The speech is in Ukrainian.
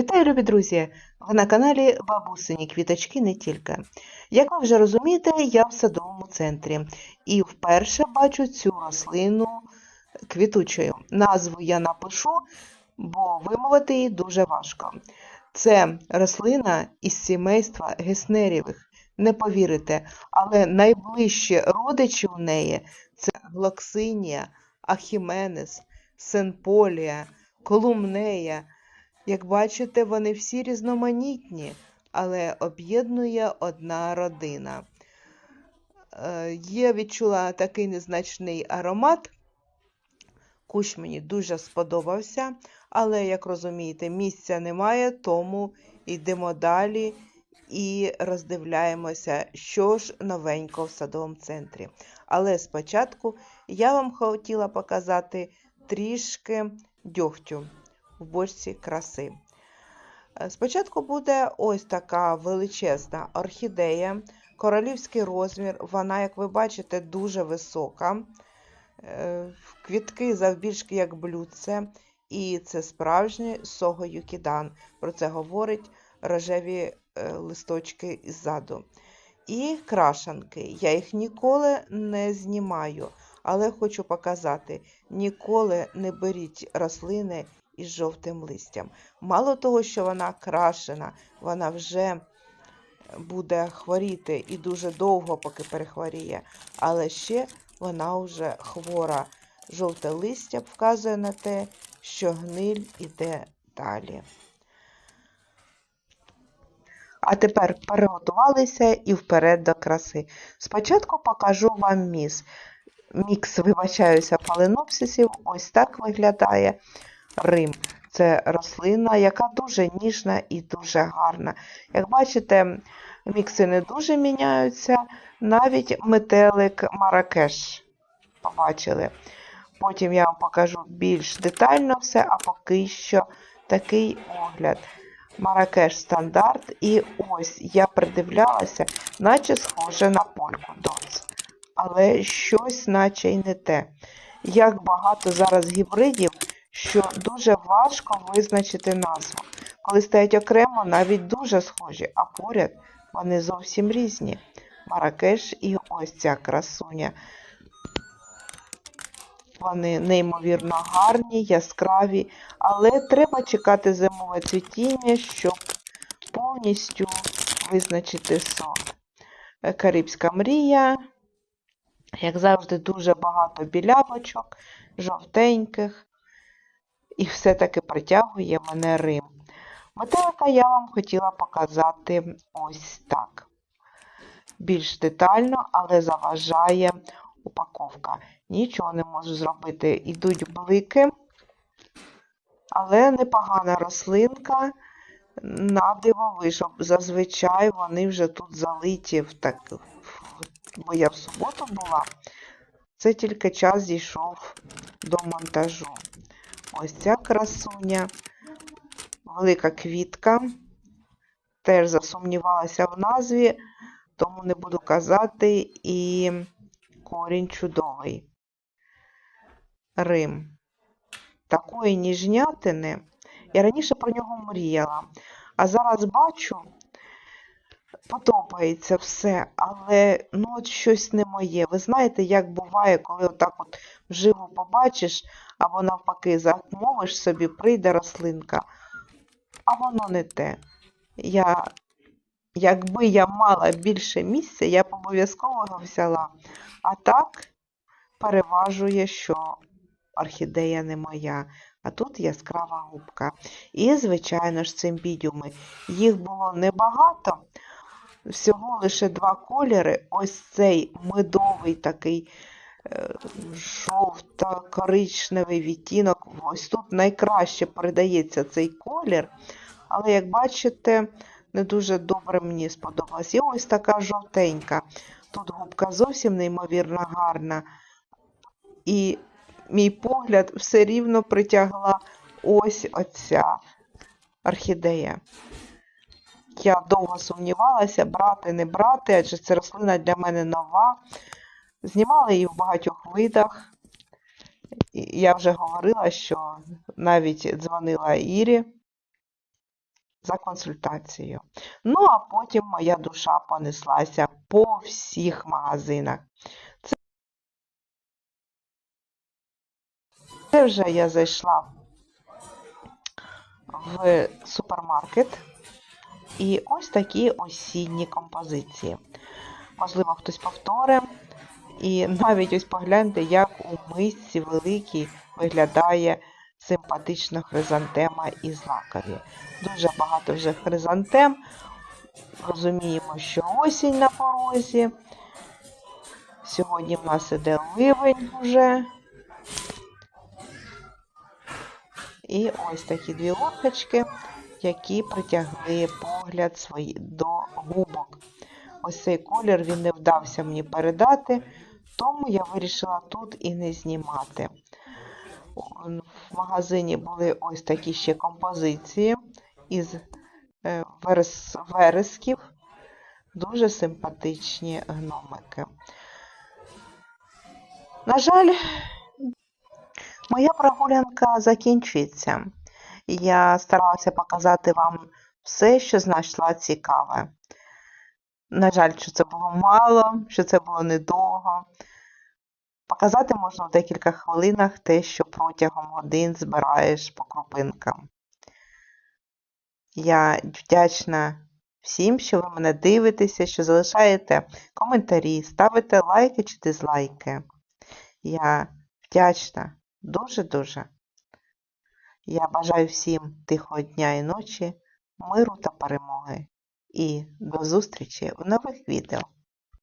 Вітаю, любі друзі! Ви на каналі Бабусині Квіточки не тільки. Як ви вже розумієте, я в садовому центрі і вперше бачу цю рослину квітучою. Назву я напишу, бо вимовити її дуже важко. Це рослина із сімейства геснерівих. Не повірите, але найближчі родичі у неї це глоксинія, ахіменес, сенполія, колумнея. Як бачите, вони всі різноманітні, але об'єднує одна родина. Е, Я відчула такий незначний аромат. Кущ мені дуже сподобався, але, як розумієте, місця немає, тому йдемо далі і роздивляємося, що ж новенько в садовому центрі. Але спочатку я вам хотіла показати трішки дьогтю в бочці краси. Е, Спочатку буде ось така величезна орхідея, королівський розмір. Вона, як ви бачите, дуже висока. Е, Квітки завбільшки як блюдце, і це справжній сого-юкідан. Про це говорить рожеві е, листочки ззаду. І крашанки. Я їх ніколи не знімаю, але хочу показати: ніколи не беріть рослини із жовтим листям. Мало того, що вона крашена, вона вже буде хворіти і дуже довго, поки перехворіє, але ще вона вже хвора. Жовте листя вказує на те, що гниль іде далі. А тепер переготувалися і вперед до краси. Спочатку покажу вам міс. Мікс, вибачаюся, фаленопсисів. Ось так виглядає Рим. Це рослина, яка дуже ніжна і дуже гарна. Як бачите, мікси не дуже міняються, навіть метелик Маракеш побачили. Потім я вам покажу більш детально все, а поки що такий огляд. Маракеш стандарт. І ось я придивлялася, наче схоже на польку доц. Але щось, наче й не те. Як багато зараз гібридів, що дуже важко визначити назву. Коли стоять окремо, навіть дуже схожі, а поряд вони зовсім різні. Маракеш і ось ця красуня. Вони неймовірно гарні, яскраві, але треба чекати зимове цвітіння, щоб повністю визначити сорт. Карибська мрія, як завжди, дуже багато білявочок, жовтеньких, і все-таки притягує мене Рим. Метелика я вам хотіла показати ось так. Більш детально, але заважає упаковка. Нічого не можу зробити. Йдуть блики, але непогана рослинка. На диво вийшов. Зазвичай вони вже тут залиті, в так... бо я в суботу була. Це тільки час дійшов до монтажу. Ось ця красуня, велика квітка. Теж засумнівалася в назві, тому не буду казати і корінь чудовий. Рим. Такої ніжнятини. Я раніше про нього мріяла. А зараз бачу, подобається все, але ну от щось не моє. Ви знаєте, як буває, коли отак от вживу побачиш, або навпаки, замовиш собі, прийде рослинка, а воно не те. Я, Якби я мала більше місця, я б обов'язково його взяла. А так переважує, що орхідея не моя, а тут яскрава губка. І, звичайно ж, цимбідіуми. Їх було небагато, всього лише два кольори. Ось цей медовий такий е, жовто-коричневий відтінок. Ось тут найкраще передається цей колір. Але, як бачите, не дуже добре мені сподобалось. І ось така жовтенька. Тут губка зовсім неймовірно гарна. І мій погляд все рівно притягла ось оця орхідея. Я довго сумнівалася, брати, не брати, адже це рослина для мене нова. Знімала її в багатьох видах. Я вже говорила, що навіть дзвонила Ірі за консультацією. Ну, а потім моя душа понеслася по всіх магазинах. Це- Це вже я зайшла в супермаркет. І ось такі осінні композиції. Можливо, хтось повторить. І навіть ось погляньте, як у мисці великій виглядає симпатична хризантема із лакові. Дуже багато вже хризантем. Розуміємо, що осінь на порозі. Сьогодні в нас іде ливень вже. І ось такі дві лодочки, які притягли погляд свої до губок. Ось цей колір він не вдався мені передати, тому я вирішила тут і не знімати. В магазині були ось такі ще композиції із е, верес, вересків. Дуже симпатичні гномики. На жаль, моя прогулянка закінчується. Я старалася показати вам все, що знайшла цікаве. На жаль, що це було мало, що це було недовго. Показати можна в декілька хвилинах те, що протягом годин збираєш по крупинкам. Я вдячна всім, що ви мене дивитеся, що залишаєте коментарі, ставите лайки чи дизлайки. Я вдячна дуже-дуже. Я бажаю всім тихого дня і ночі, миру та перемоги. І до зустрічі в нових відео.